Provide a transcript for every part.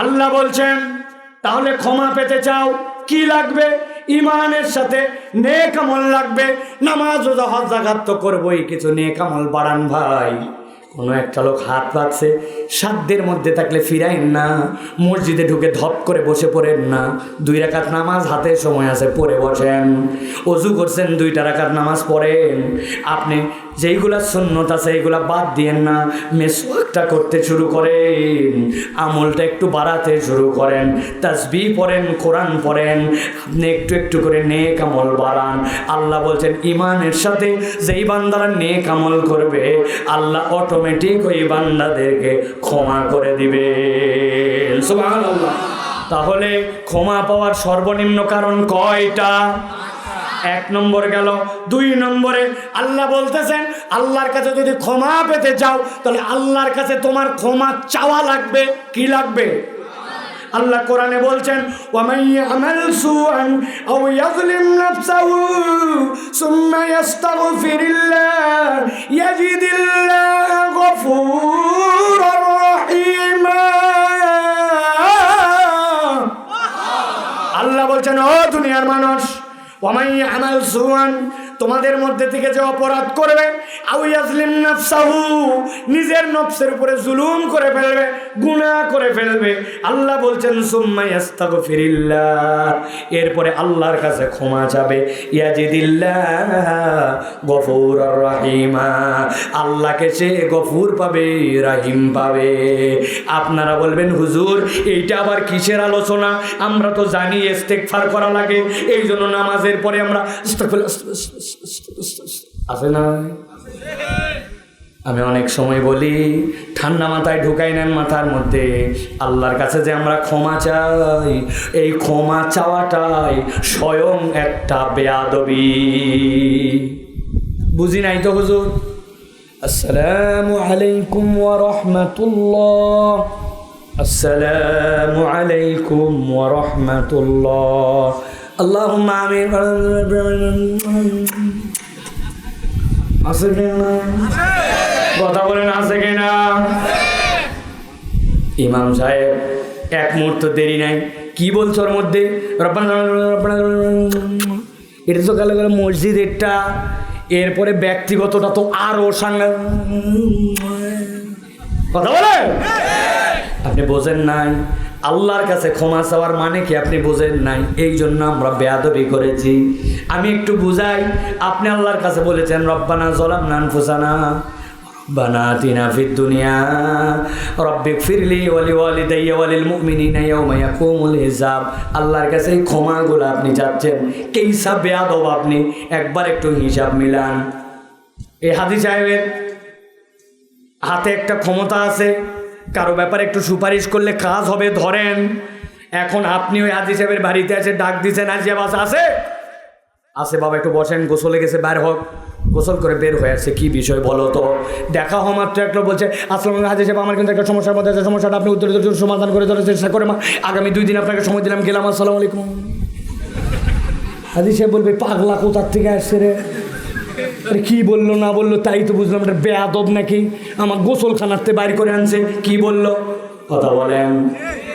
আল্লাহ বলছেন, তাহলে ক্ষমা পেতে চাও, কি লাগবে? ইমানের সাথে নেক আমল লাগবে, নামাজ ও হজ জাগাত তো করবোই, কিছু নেক আমল বাড়ান ভাই। কোনো একটা লোক হাত পাচ্ছে সাধ্যের মধ্যে থাকলে ফিরাইন না, মসজিদে ঢুকে ধপ করে বসে পড়েন না, দুই রাকাত নামাজ হাতে সময় আছে, পড়ে বসেন, অজু করছেন, দুইটা রাকাত নামাজ পড়েন, আপনি যেইগুলা সুন্নত আছে এইগুলা বাদ দিয়েন না। মেসওয়াকটা করতে শুরু করেন, আমলটা একটু বাড়াতে শুরু করেন, তাসবি পড়েন, কোরআন পড়েন, আপনি একটু একটু করে নেক আমল বাড়ান। আল্লাহ বলছেন ইমানের সাথে যেই বান্দারা নেক আমল করবে, আল্লাহ অটোমেটিক ওই বান্দাদেরকে ক্ষমা করে দিবে তাহলে ক্ষমা পাওয়ার সর্বনিম্ন কারণ কয়টা? এক নম্বর গেল, দুই নম্বরে আল্লাহ বলতেছেন, আল্লাহর কাছে যদি ক্ষমা পেতে চাও, তাহলে আল্লাহর কাছে তোমার ক্ষমা চাওয়া লাগবে, কি লাগবে? আল্লাহ কোরআনে বলছেন রহিমা। আল্লাহ বলছেন, ও দুনিয়ার মানুষ ওমাই আমাল সুয়ান তোমাদের মধ্যে থেকে যে অপরাধ করবে নিজের নফসের উপরে জুলুম করে ফেলবে, গুনাহ করে ফেলবে। আল্লাহ বলছেন, সুম্মা ইয়াস্তাগফিরিল্লাহ। এরপরে আল্লাহর কাছে ক্ষমা চাবে। ইয়াজিদিল্লাহ গফুর রাহিমা। আল্লাহকে সে গফুর পাবে, রাহিম পাবে। আপনারা বলবেন, হুজুর, এইটা আবার কিসের আলোচনা? আমরা তো জানি ইস্তেগফার করা লাগে। এই জন্য নামাজের পরে আমরা আছে না আমি অনেক সময় বলি, ঠান্ডা মাথায় ঢুকাই নেন মাথার মধ্যে। আল্লাহর কাছে যে আমরা ক্ষমা চাই, এই ক্ষমা চাওয়াটাই স্বয়ং একটা বেয়াদবি। বুঝি নাই তো হুজুর? আসসালামু আলাইকুম ওয়া রাহমাতুল্লাহ। আসসালামু আলাইকুম ওয়া রাহমাতুল্লাহ। আল্লাহুম্মা আমিন। আছে কিনা কথা বলেন, আছে কিনা ইমাম সাহেব, এক মুহূর্ত দেরি নাই। কি বলছো ওর মধ্যে? এটা তো গেল গেল মসজিদ এটা এরপরে ব্যক্তিগতটা তো আরও সাংঘা কথা বলে আপনি বোঝেন নাই। আল্লাহর কাছে ক্ষমা চাওয়ার মানে কি আপনি বোঝেন নাই? এই জন্য আমরা বেয়াদবি করেছি। আমি একটু বুঝাই, আপনি আল্লাহর কাছে বলেছেন, রব্বানা জলাম নান ফুসানা বানাতিনা দুনিয়া রব্বিক ফিরলি ওয়ালি ওয়ালিদাইয়া ওয়ালিল মুমিনিনা ইয়াউমা ইয়াকুমুল হিসাব। আল্লাহর কাছে এই ক্ষমাগুলো আপনি চাচ্ছেন। কে হিসাব বেয়াদব আপনি? একবার একটু হিসাব মিলান। এই হাদি সাহেবের হাতে একটা ক্ষমতা আছে। কারও ব্যাপারে একটু সুপারিশ করলে কাজ হবে, ধরেন। এখন আপনি ওই হাজি সাহেবের বাড়িতে আছে, ডাক দিচ্ছেন আজিয়া বাস আছে আছে? বাবা, একটু বসেন, গোসলে গেছে, বের হোক। গোসল করে বের হয়ে আসছে, কি বিষয় বলো তো? দেখা হওয়া মাত্র একটা বলছে আসলাম হাজি সাহেব, আমার কিন্তু একটা সমস্যার মধ্যে আছে, সমস্যাটা আপনি উত্তর উত্তর সমাধান করে দেওয়ার চেষ্টা করে মা। আগামী দুই দিন আপনাকে সময় দিলাম, গেলাম, আসসালামু আলাইকুম। হাজি সাহেব বলবে, পাগলা কোথার থেকে আসছে রে? আরে কি বলল, না বলল, তাই তো বুঝলাম এটা বেয়াদব নাকি। আমার গোসল গোসলখানাতে বাইর করে আনছে, কি বলল? কথা বলেন।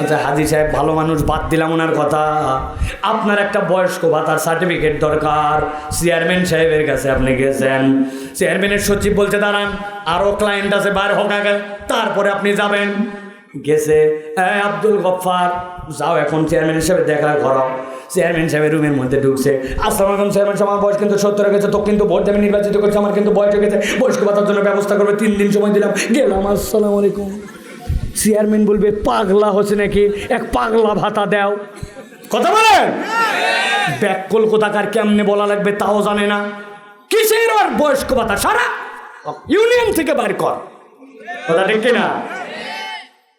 আচ্ছা হাজি সাহেব, ভালো মানুষ, বাদ দিলাম ওনার কথা। আপনার একটা বয়স্ক ভাতার সার্টিফিকেট দরকার। চেয়ারম্যান সাহেবের কাছে আপনি গেছেন। চেয়ারম্যানের সচিব বলতে দাঁড়ান আরও ক্লায়েন্ট আছে বাইরে হোক আগে, তারপরে আপনি যাবেন। গেছে এই আব্দুল গফফার, যাও এখন চেয়ারম্যান হিসেবে দেখা করো। চেয়ারম্যান সাহেবের রুমের মধ্যে ঢুকছে। আসসালাম আলাইকুম চেয়ারম্যান সাহেব, আমার বয়স কিন্তু সত্তর গেছে, তো কিন্তু ভোট আমি নির্বাচিত করছে, আমার কিন্তু বয়স গেছে। বয়স্ক ভাতার জন্য ব্যবস্থা করবে, তিন দিন সময় দিলাম, গেলাম, আসসালামু আলাইকুম। চেয়ারম্যান বলবে, পাগলা হচ্ছে নাকি? এক পাগলা ভাতা দাও। কথা বলেন? ব্যাক কলকাতাকার কেমনে বলা লাগবে তাও জানে না। কিসের আর বয়স্ক ভাতা? সারা ইউনিয়ন থেকে বার কর। কথা ঠিক কিনা?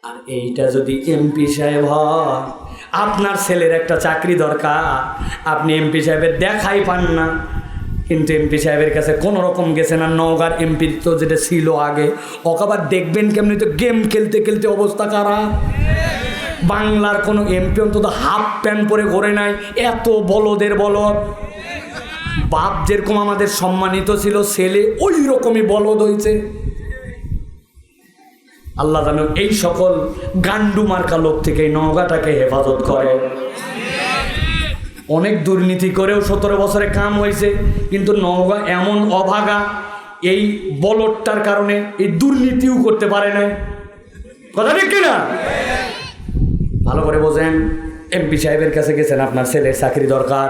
আর এইটা যদি এমপি সাহেব হয় আপনার ছেলের একটা চাকরি দরকার, আপনি এমপি সাহেবের দেখাই পান না। কিন্তু এমপি সাহেবের কাছে কোনো রকম গেছে না, নওগাঁর এমপি তো যেটা ছিল আগে। ওকাবার দেখবেন কেমনি তো গেম খেলতে খেলতে অবস্থা খারাপ। বাংলার কোনো এমপি অন্তত হাফ প্যান্ট পরে ঘোরে নাই, এত বলদের বলদ। বাপ যেরকম আমাদের সম্মানিত ছিল, ছেলে ওই রকমই বলদ হয়েছে। আল্লাহ যেন এই সকল গান্ডু মার্কা লোক থেকে নওগাঁটাকে হেফাজত করে। অনেক দুর্নীতি করেও সতেরো বছরে কাম হয়েছে, কিন্তু নওগাঁ এমন অভাগা, এই বলটটার কারণে এই দুর্নীতিও করতে পারে না কথা ঠিক কিনা? ভালো করে বোঝেন, এমপি সাহেবের কাছে গেছেন, আপনার ছেলের চাকরি দরকার।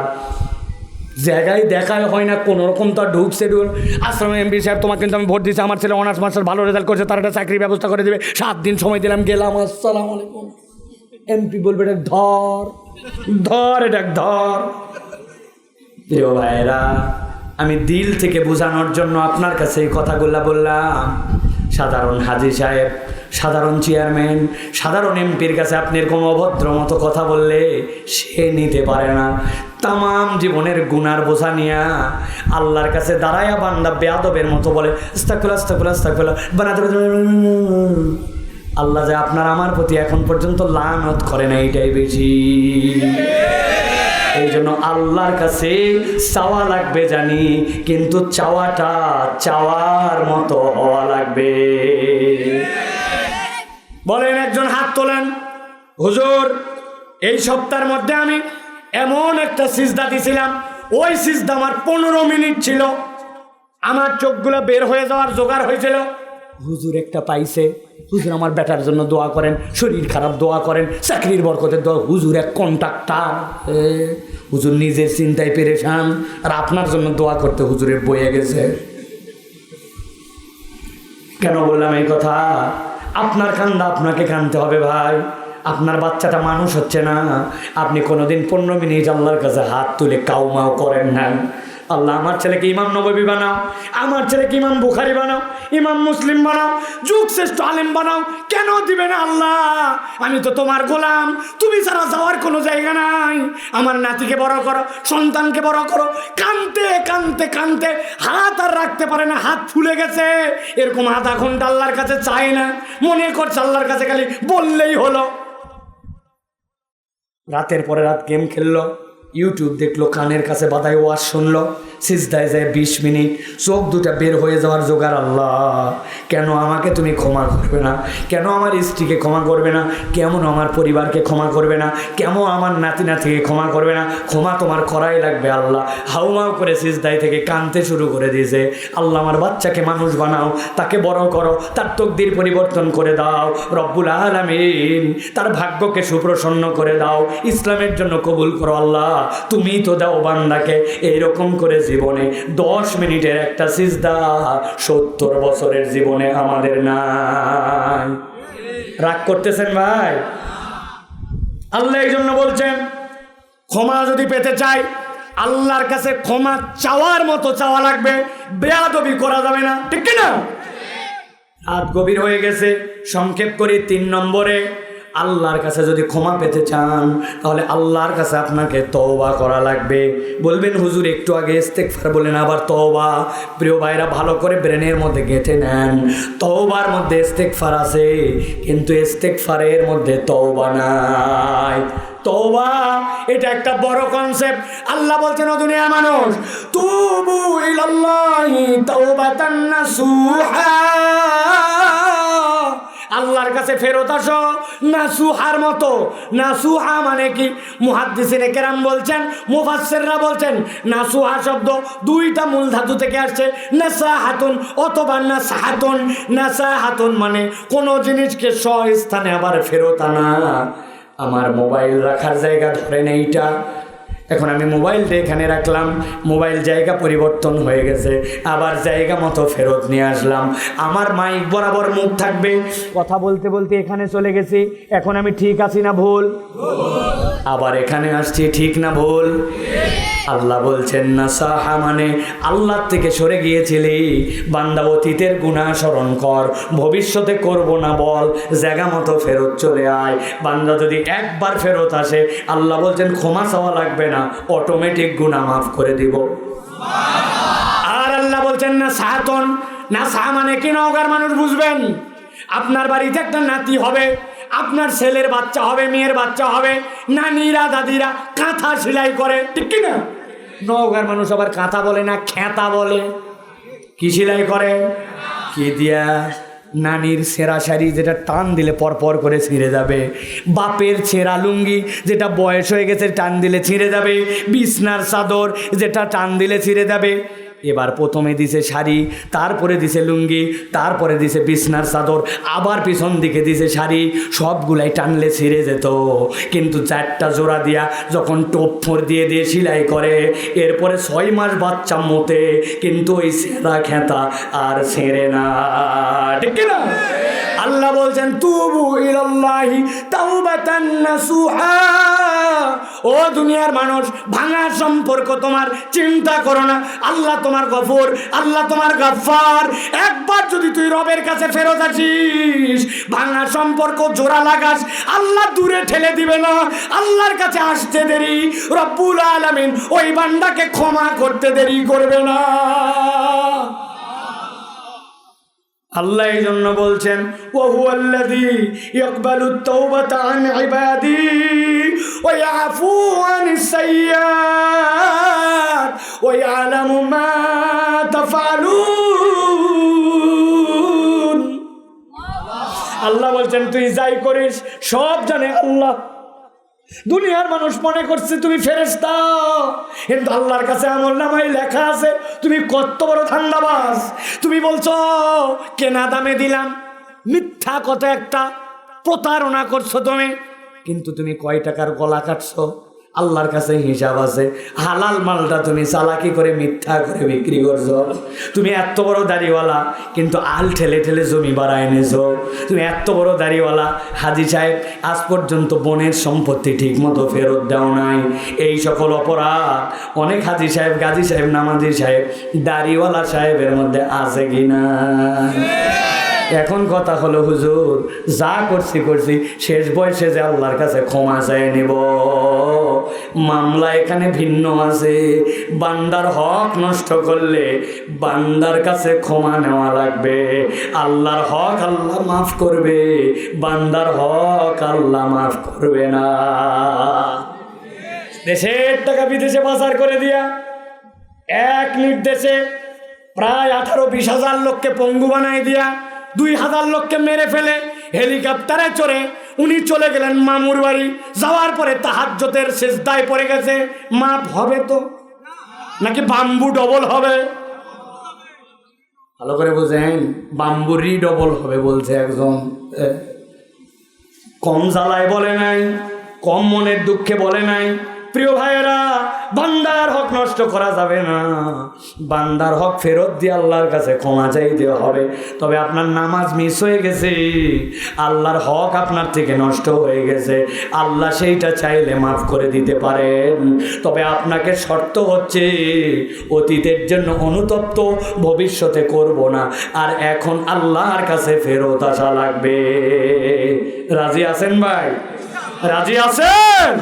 জায়গায় দেখায় হয় না, কোনো রকম তার ঢুকছে ঢুক আশ্রমে এমপি সাহেব তোমাকে কিন্তু আমি ভোট দিচ্ছি আমার ছেলে অনার্স মাস্টার ভালো রেজাল্ট করছে, তার একটা চাকরির ব্যবস্থা করে দেবে। সাত দিন সময় দিলাম, গেলাম, আসসালাম আলাইকুম। এমপি বলবে এটা ধর ধর, এটা ধর। প্রিয় ভাইরা আমি দিল থেকে বোঝানোর জন্য আপনার কাছে এই কথাগুলো বললাম। সাধারণ হাজি সাহেব, সাধারণ চেয়ারম্যান সাধারণ এমপির কাছে আপনি এরকম অভদ্র মতো কথা বললে সে নিতে পারে না। তাম জীবনের গুনার বোঝা নিয়া আল্লাহর কাছে দাঁড়ায়া বান্দা বেয়াদবের মতো বলে বানাতে আল্লাহ যে আপনার আমার প্রতি এখন পর্যন্ত লানত করে না এইটাই বেশি। এই জন্য আল্লাহর কাছে চাওয়া লাগবে জানি, কিন্তু চাওয়াটা চাওয়ার মতো হওয়া লাগবে। বলেন, একজন হাত তোলেন। হুজুর, এই সপ্তাহের মধ্যে আমি এমন একটা সিজদা দিছিলাম, ওই সিজদা আমার পনেরো মিনিট ছিল। আমার চোখগুলো বের হয়ে যাওয়ার জোগাড় হয়েছিল। হুজুর একটা পাইছে। হুজুর আমার বেটার জন্য দোয়া করেন, শরীর খারাপ দোয়া করেন, চাকরির বরকতের দোয়া। হুজুর এক কন্ট্রাক্টার হুজুর নিজের চিন্তায় পেরেছান আর আপনার জন্য দোয়া করতে হুজুরের বয়ে গেছে। কেন বললাম এই কথা? আপনার কান্দা আপনাকে কানতে হবে ভাই। আপনার বাচ্চাটা মানুষ হচ্ছে না। আপনি কোনোদিন পনেরো মিনিট আল্লাহর কাছে হাত তুলে কাউমাও করেন না আল্লাহ, আমার ছেলেকে ইমাম নবী বানাও, আমার ছেলেকে ইমাম বুখারি বানাও, ইমাম মুসলিম বানাও, যুগ শ্রেষ্ঠ আলেম বানাও, কেন দিবে না আল্লাহ? আমি তো তোমার গোলাম, তুমি ছাড়া যাওয়ার কোনো জায়গা নাই। আমার নাতিকে বড় করো, সন্তানকে বড় করো, কানতে কানতে কানতে হাত আর রাখতে পারে না, হাত ফুলে গেছে। এরকম আধা ঘণ্টা আল্লাহর কাছে চায় না, মনে করছে আল্লাহর কাছে খালি বললেই হলো। রাতের পরে রাত গেম খেললো ইউটিউব দেখল কানের কাছে বাদায় ওয়াজ শুনলো। সিজদায় যায় বিশ মিনিট, চোখ দুটা বের হয়ে যাওয়ার জোগাড় আল্লাহ। কেন আমাকে তুমি ক্ষমা করবে না? কেন আমার স্ত্রীকে ক্ষমা করবে না? কেমন আমার পরিবারকে ক্ষমা করবে না? কেমন আমার নাতি নাতিকে ক্ষমা করবে না? ক্ষমা তোমার করাই লাগবে আল্লাহ। হাউমাউ করে সিজদায় থেকে কানতে শুরু করে দিয়েছে। আল্লাহ আমার বাচ্চাকে মানুষ বানাও, তাকে বড় করো, তার তকদির পরিবর্তন করে দাও, রব্বুল আলমিন তার ভাগ্যকে সুপ্রসন্ন করে দাও। ইসলামের জন্য কবুল করো আল্লাহ। তুমি তো দাও বান্দাকে। এইরকম করে জীবনে দশ মিনিটের একটা সিজদা সত্তর বছরের জীবনে আমাদের নাই। রাগ করতেছেন ভাই? আল্লাহ এই জন্য বলছেন, ক্ষমা যদি পেতে চাই, আল্লাহর কাছে ক্ষমা চাওয়ার মতো চাওয়া লাগবে, বেয়াদবি করা যাবে না। ঠিক কি না রাত গভীর হয়ে গেছে, সংক্ষেপ করি তিন নম্বরে। আল্লাহর কাছে যদি ক্ষমা পেতে চান, তাহলে আল্লাহর কাছে আপনাকে তওবা করা লাগবে। বলবেন, হুজুর, একটু আগে ইস্তেকফার বলেন আবার তওবা। প্রিয় ভাইরা, ভালো করে ব্রেনের মধ্যে গেঁথে নেন। তওবার মধ্যে ইস্তেকফার আছে, কিন্তু ইস্তেকফারের মধ্যে তওবা নাই। তওবা, এটা একটা বড় কনসেপ্ট আল্লাহ বলছেন, ও দুনিয়া মানুষ, তুবু ইলাল্লাহি তাওবাতান নাসুহা। আল্লাহর কাছে ফেরত আসো। নাসুহার মতো। না সুহা মানে কি? মুহাদ্দিসিনে কেরাম বলছেন, মুফাসসিররা বলছেন, নাসুহা শব্দ দুইটা মূল ধাতু থেকে আসছে, নাসাহাতুন অথবা নাসাহাতুন। নাসাহাতুন মানে কোনো জিনিসকে স্থানে আবার ফেরত আনা। আমার মোবাইল রাখার জায়গা ধরেন এইটা এখন আমি মোবাইলটা এখানে রাখলাম, মোবাইল জায়গা পরিবর্তন হয়ে গেছে, আবার জায়গা মতো ফেরত নিয়ে আসলাম। আমার মাইক বরাবর মুখ থাকবে। কথা বলতে বলতে এখানে চলে গেছি, এখন আমি ঠিক আছি না ভুল? আবার এখানে আসছি, ঠিক না ভুল? আল্লাহ বলছেন, না, সাহা মানে আল্লাহ থেকে সরে গিয়েছিলি। বান্দা অতীতের গুণা স্মরণ কর, ভবিষ্যতে করব না, বল, জায়গা মতো ফেরত চলে আয়। বান্দা যদি একবার ফেরত আসে, আল্লাহ বলছেন, ক্ষমা চাওয়া লাগবে না অটোমেটিক গুণা মাফ করে দিব। আর আল্লাহ বলছেন, না সাহাতন না, সাহা মানে কি, নওগার মানুষ বুঝবেন? আপনার বাড়িতে একটা নাতি হবে, আপনার ছেলের বাচ্চা হবে, মেয়ের বাচ্চা হবে, নানিরা, দাদিরা কাঁথা সেলাই করে, ঠিক কি না? নওগার মানুষ আবার কাঁথা বলে না, খেতা বলে। কি সেলাই করে? কি দিয়া? নানির সেরা শাড়ি যেটা টান দিলে পরপর করে ছিঁড়ে যাবে। বাপের ছেঁড়া লুঙ্গি যেটা বয়স হয়ে গেছে টান দিলে ছিঁড়ে যাবে। বিছনার চাদর যেটা টান দিলে ছিঁড়ে যাবে। এবার প্রথমে দিছে শাড়ি, তারপরে দিছে লুঙ্গি, তারপরে দিছে বিছনার চাদর, আবার পিছন দিকে দিছে শাড়ি, সবগুলাই টানলে ছিঁড়ে যেত। কিন্তু চারটা জোড়া দিয়া যখন টোপ ফোর দিয়ে দিয়ে সেলাই করে, এরপরে ছয় মাস বাচ্চা মতে কিন্তু ওই সেরা খেতা আর ছেড়ে না। ঠিক না আল্লাহ বলছেন, তুবু ইলাল্লাহি তাওবাতান নাসুহা। ও দুনিয়ার মানুষ, ভাঙা সম্পর্ক তোমার, চিন্তা করো না। আল্লাহ তোমার গফর, আল্লাহ তোমার গফার একবার যদি তুই রবের কাছে ফেরত আসিস, ভাঙা সম্পর্ক, জোড়া লাগাস, আল্লাহ দূরে ঠেলে দিবে না। আল্লাহর কাছে আসতে দেরি, রব্বুল আলামিন ওই বান্দাকে ক্ষমা করতে দেরি করবে না। আল্লাহ এই জন্য বলছেন ওহু আল্লাদি ইকবালু তাওবাতা আন ইয়াফু আন সাইয়্যাত ওয়া ইয়ালামু মা আল্লাহ বলছেন, তুই যাই করিস, সব জানে আল্লাহ। দুনিয়ার মানুষ মনে করছে তুমি ফেরেস্তা কিন্তু আল্লাহর কাছে আমল নামাই লেখা আছে, তুমি কত বড় ঠান্ডাবাস তুমি বলছো, কেনা দামে দিলাম। মিথ্যা কত একটা প্রতারণা করছ তুমি। কিন্তু তুমি কয় টাকার গলা কাটছো? আল্লাহর কাছে হিসাব আছে। হালাল মালটা তুমি চালাকি করে, মিথ্যা করে বিক্রি করছ। তুমি এত বড় দাড়িওয়ালা, কিন্তু আল ঠেলে ঠেলে জমি বাড়ায় এনেছো তুমি এত বড় দাড়িওয়ালা, হাজি সাহেব, আজ পর্যন্ত বনের সম্পত্তি ঠিক মতো ফেরত দাও নাই। এই সকল অপরাধ অনেক হাজি সাহেব, গাজী সাহেব, নামাজি সাহেব, দাড়িওয়ালা সাহেবের মধ্যে আছে কিনা? এখন কথা হলো, হুজুর, যা করছি করছি, শেষ বয়সে যে আল্লাহর কাছে ক্ষমা চাই নেব। মামলা এখানে ভিন্ন আছে। বান্দার হক নষ্ট করলে বান্দার কাছে ক্ষমা নেওয়া লাগবে। আল্লাহর হক আল্লাহ মাফ করবে, বান্দার হক আল্লাহ মাফ করবে না। দেশের টাকা বিদেশে পাচার করে দিয়া এক নির্দেশে প্রায় আঠারো বিশ হাজার লোককে পঙ্গু বানাই দিয়া দুই হাজার লোককে মেরে ফেলে, হেলিকপ্টারে চড়ে উনি চলে গেলেন মামুর বাড়ি। যাওয়ার পরে তাহাজ্যতের শেষ দায় পড়ে গেছে। মাপ হবে তো? নাকি বাম্বু ডবল হবে? ভালো করে বুঝেন, বাম্বুরই ডবল হবে বলছে একজন। কম জ্বালায় বলে নাই, কম মনের দুঃখে বলে নাই। প্রিয় ভাইয়েরা, বান্দার হক নষ্ট করা যাবে না। বান্দার হক ফেরত দিয়ে আল্লাহর কাছে ক্ষমা চাইতে হবে। তবে আপনার নামাজ মিস হয়ে গেছে। আল্লাহর হক আপনার থেকে নষ্ট হয়ে গেছে। আল্লাহ সেইটা চাইলে মাফ করে দিতে পারেন। তবে আপনাকে শর্ত হচ্ছে, অতীতের জন্য অনুতপ্ত ভবিষ্যতে করব না। আর এখন আল্লাহর কাছে ফেরত আসা লাগবে। রাজি আছেন ভাই? রাজি আছেন?